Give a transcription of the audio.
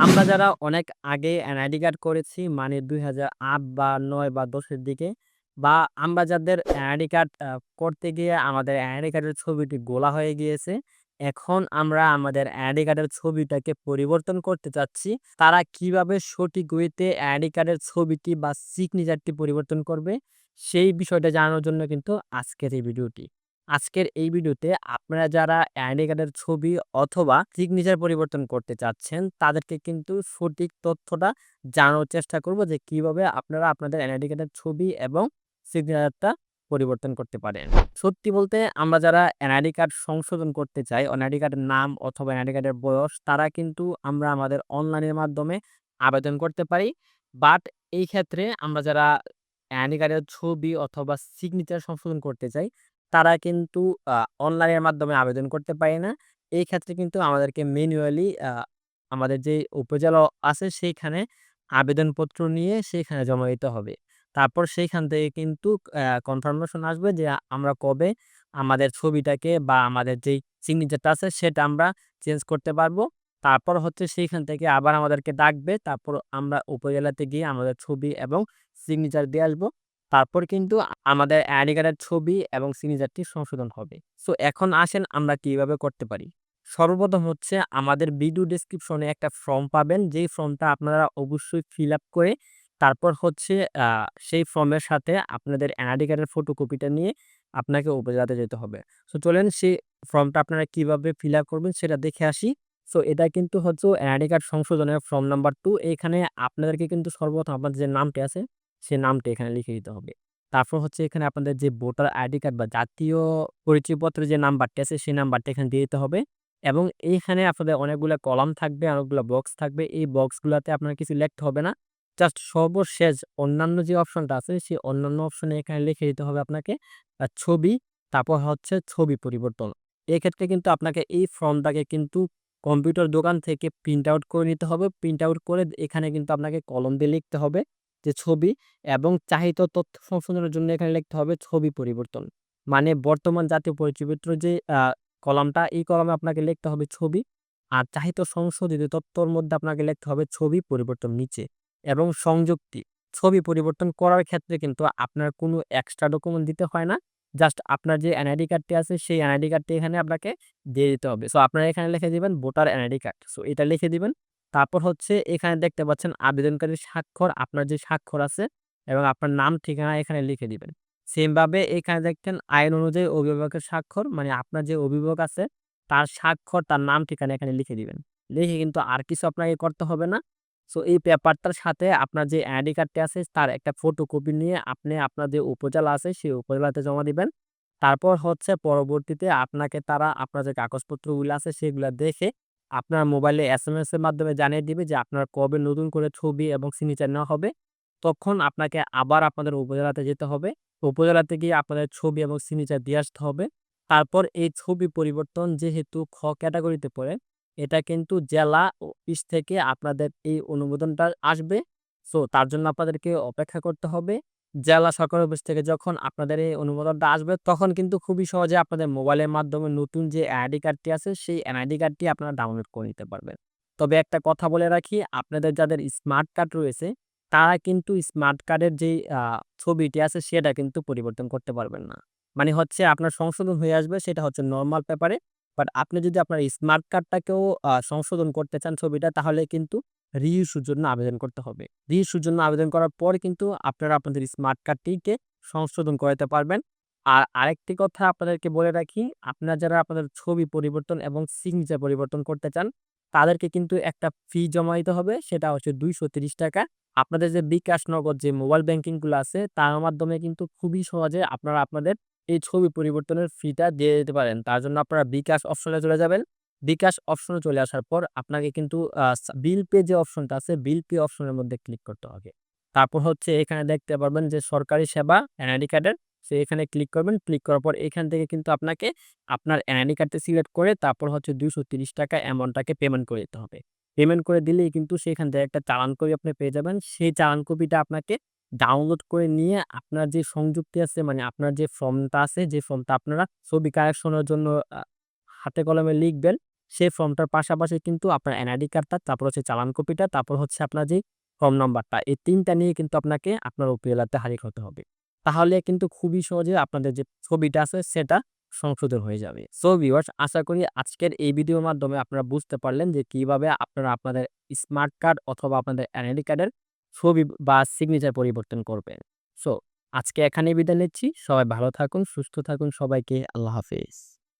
আমরা যারা অনেক আগে এনআইডি কার্ড করেছি মানে ২০০৮ বা নয় বা দশের দিকে বা আমরা যাদের এনআইডি কার্ড করতে গিয়ে আমাদের এনআইডি কার্ডের ছবিটি গোলা হয়ে গিয়েছে। এখন আমরা আমাদের এনআইডি কার্ডের ছবিটাকে পরিবর্তন করতে চাচ্ছি। তারা কীভাবে সঠিক ওয়েতে এনআইডি কার্ডের ছবিটি বা সিগনেচারটি পরিবর্তন করবে, সেই বিষয়টা জানানোর জন্য কিন্তু আজকের এই ভিডিওটি। আজকের এই ভিডিওতে আপনারা যারা এনআইডি কার্ডের ছবি অথবা সিগনেচার পরিবর্তন করতে চাচ্ছেন, তাদেরকে কিন্তু সঠিক তথ্যটা জানানোর চেষ্টা করব যে কীভাবে আপনারা আপনাদের এনআইডি কার্ডের ছবি এবং সিগনেচারটা পরিবর্তন করতে পারেন। সত্যি বলতে আমরা যারা এনআইডি কার্ড সংশোধন করতে চাই, এনআইডি কার্ডের নাম অথবা এনআইডি কার্ডের বয়স, তারা কিন্তু আমরা আমাদের অনলাইনের মাধ্যমে আবেদন করতে পারি। বাট এই ক্ষেত্রে আমরা যারা এনআইডি কার্ডের ছবি অথবা সিগনেচার সংশোধন করতে চাই, তারা কিন্তু অনলাইনের মাধ্যমে আবেদন করতে পারে না। এই ক্ষেত্রে কিন্তু আমাদেরকে ম্যানুয়ালি আমাদের যে উপজেলা আছে সেইখানে আবেদনপত্র নিয়ে সেইখানে জমা দিতে হবে। তারপর সেইখান থেকে কিন্তু কনফার্মেশন আসবে যে আমরা কবে আমাদের ছবিটাকে বা আমাদের যেই সিগনেচারটা আছে সেটা আমরা চেঞ্জ করতে পারব। তারপর হচ্ছে সেইখান থেকে আবার আমাদেরকে ডাকবে। তারপর আমরা উপজেলাতে গিয়ে আমাদের ছবি এবং সিগনেচার দিয়ে আসব। তারপর কিন্তু আমাদের আইডি কার্ডের ছবি এবং সিগনেচারটি সংশোধন হবে। সো এখন আসেন আমরা কীভাবে করতে পারি। সর্বপ্রথম হচ্ছে আমাদের ভিডিও ডেসক্রিপশনে একটা ফর্ম পাবেন। যেই ফর্মটা আপনারা অবশ্যই ফিল আপ করে তারপর হচ্ছে সেই ফর্মের সাথে আপনাদের এনআইডি কার্ডের ফটোকপিটা নিয়ে আপনাকে উপজেলাতে যেতে হবে। সো চলেন সেই ফর্মটা আপনারা কীভাবে ফিল আপ করবেন সেটা দেখে আসি। সো এটা কিন্তু হচ্ছে এনআইডি কার্ড সংশোধনের ফর্ম নাম্বার টু এখানে আপনাদেরকে কিন্তু সর্বপ্রথম আপনাদের যে নামটি আছে, সে নামটি এখানে লিখে দিতে হবে। তারপর হচ্ছে এখানে আপনাদের যে ভোটার আইডি কার্ড বা জাতীয় পরিচয়পত্রের যে নাম্বারটি আছে সেই নাম্বারটা এখানে দিয়ে দিতে হবে। এবং এইখানে আপনাদের অনেকগুলা কলাম থাকবে, অনেকগুলা বক্স থাকবে। এই বক্সগুলাতে আপনার কিছু লিখতে হবে না। জাস্ট সর্বশেষ অন্যান্য যে অপশনটা আছে সেই অন্যান্য অপশনে এখানে লিখে দিতে হবে আপনাকে ছবি, তারপর হচ্ছে ছবি পরিবর্তন। এক্ষেত্রে কিন্তু আপনাকে এই ফর্মটাকে কিন্তু কম্পিউটার দোকান থেকে প্রিন্ট আউট করে নিতে হবে। প্রিন্ট আউট করে এখানে কিন্তু আপনাকে কলম দিয়ে লিখতে হবে যে ছবি এবং চাহিত তথ্য সংশোধনের জন্য এখানে লিখতে হবে ছবি পরিবর্তন। মানে বর্তমান জাতীয় পরিচয়পত্র যে কলামটা, এই কলামে আপনাকে লিখতে হবে ছবি। আর চাহিত সংশোধিত তথ্যর মধ্যে আপনাকে লিখতে হবে ছবি পরিবর্তন নিচে। এবং সংযুক্তি। ছবি পরিবর্তন করার ক্ষেত্রে কিন্তু আপনার কোনো এক্সট্রা ডকুমেন্ট দিতে হয় না। জাস্ট আপনার যে এনআইডি কার্ডটি আছে, সেই এনআইডি কার্ডটি এখানে আপনাকে দিয়ে দিতে হবে। সো আপনারা এখানে লিখে দিবেন ভোটার এনআইডি কার্ড। সো এটা লিখে দিবেন। তারপর হচ্ছে এখানে দেখতে পাচ্ছেন আবেদনকারীর স্বাক্ষর, আপনার যে স্বাক্ষর আছে এবং আপনার নাম ঠিকানা এখানে লিখে দিবেন। সেম ভাবে এখানে দেখছেন আইন অনুযায়ী অভিভাবকের স্বাক্ষর মানে আপনার যে অভিভাবক আছে তার স্বাক্ষর, তার নাম ঠিকানা এখানে লিখে দিবেন। লিখে কিন্তু আর কিছু আপনাকে করতে হবে না। সো এই পেপারটার সাথে আপনার যে আইডি কার্ডটি আছে তার একটা ফটোকপি নিয়ে আপনি আপনার যে উপজেলা আছে সেই উপজেলাতে জমা দিবেন। তারপর হচ্ছে পরবর্তীতে আপনাকে তারা আপনার যে কাগজপত্রগুলো আছে সেগুলা দেখে আপনার মোবাইলে এসএমএস এর মাধ্যমে জানিয়ে দিবে যে আপনার কবে নতুন করে ছবি এবং সিগনেচার নেওয়া হবে। তখন আপনাকে আবার আপনাদের উপজেলাতে যেতে হবে। উপজেলাতে গিয়ে আপনাদের ছবি এবং সিগনেচার দিয়ে আসতে হবে। তারপর এই ছবি পরিবর্তন যেহেতু খ ক্যাটাগরিতে পড়ে, এটা কিন্তু জেলা অফিস থেকে আপনাদের এই অনুমোদনটা আসবে। সো তার জন্য আপনাদেরকে অপেক্ষা করতে হবে। জেলা সরকার অফিস থেকে যখন আপনাদের এই অনুমোদনটা আসবে, তখন কিন্তু খুবই সহজে আপনাদের মোবাইলের মাধ্যমে নতুন যে এনআইডি কার্ডটি আছে, সেই এনআইডি কার্ডটি আপনারা ডাউনলোড করে নিতে পারবেন। তবে একটা কথা বলে রাখি, আপনাদের যাদের স্মার্ট কার্ড রয়েছে, তারা কিন্তু স্মার্ট কার্ডের আ, ছবিটি আছে, সেটা কিন্তু পরিবর্তন করতে পারবেন না। মানে হচ্ছে আপনার সংশোধন হয়ে আসবে, সেটা হচ্ছে নরমাল পেপারে। বাট আপনি যদি আপনার স্মার্ট কার্ডটাকেও সংশোধন করতে চান ছবিটা, তাহলে কিন্তু রি-ইস্যুর জন্য আবেদন করতে হবে। রি-ইস্যুর জন্য আবেদন করার পর কিন্তু আপনারা আপনাদের স্মার্ট কার্ডটিকে সংশোধন করাতে পারবেন। আর আরেকটি কথা আপনাদেরকে বলে রাখি, আপনারা যারা আপনাদের ছবি পরিবর্তন এবং সিগনেচার পরিবর্তন করতে চান, তাদেরকে কিন্তু একটা ফি জমা দিতে হবে। সেটা হচ্ছে ৳২৩০ আপনাদের যে বিকাশ নগদ যে মোবাইল ব্যাংকিংগুলো আছে তার মাধ্যমে কিন্তু খুবই সহজে আপনারা আপনাদের এই ছবি পরিবর্তনের ফিটা দিয়ে দিতে পারেন। তার জন্য আপনারা বিকাশ অপশনে চলে যাবেন। বিকাশ অপশনে চলে আসার পর আপনাকে কিন্তু বিল পে যে অপশনটা আছে বিল পে অপশনের মধ্যে ক্লিক করতে হবে। তারপর হচ্ছে এখানে দেখতে পারবেন যে সরকারি সেবা এনআইডি কার্ডের। সে এখানে ক্লিক করবেন। ক্লিক করার পর এখান থেকে কিন্তু আপনাকে আপনার এনআইডি কার্ডটা সিলেক্ট করে তারপর হচ্ছে ৳২৩০ অ্যামাউন্টটাকে পেমেন্ট করে দিতে হবে। পেমেন্ট করে দিলেই কিন্তু সেখান থেকে একটা চালান কপি আপনি পেয়ে যাবেন। সেই চালান কপিটা আপনাকে ডাউনলোড করে নিয়ে আপনার যে সংযুক্তি আছে মানে আপনার যে ফর্মটা আছে যে ফর্মটা আপনারা ছবি কারেকশনের জন্য হাতে কলমে লিখবেন, সেই ফর্মটার পাশাপাশি কিন্তু আপনার এনআইডি কার্ডটা, তারপর হচ্ছে চালান কপিটা, তারপর হচ্ছে আপনার যে ফর্ম নাম্বারটা। এই ৩ টা নিয়ে কিন্তু আপনাকে আপনার ওপিএলআরতে হাজির হতে হবে। তাহলে কিন্তু খুবই সহজে আপনাদের যে ছবিটা আছে সেটা সংশোধন হয়ে যাবে। সো ভিউয়ার্স আশা করি আজকের এই ভিডিওর মাধ্যমে আপনারা বুঝতে পারলেন যে কীভাবে আপনারা আপনাদের স্মার্ট কার্ড অথবা আপনাদের এনআইডি কার্ডের ছবি বা সিগনেচার পরিবর্তন করবেন। সো আজকে এখানেই বিদায় নিচ্ছি। সবাই ভালো থাকুন, সুস্থ থাকুন। সবাইকে আল্লাহ হাফেজ।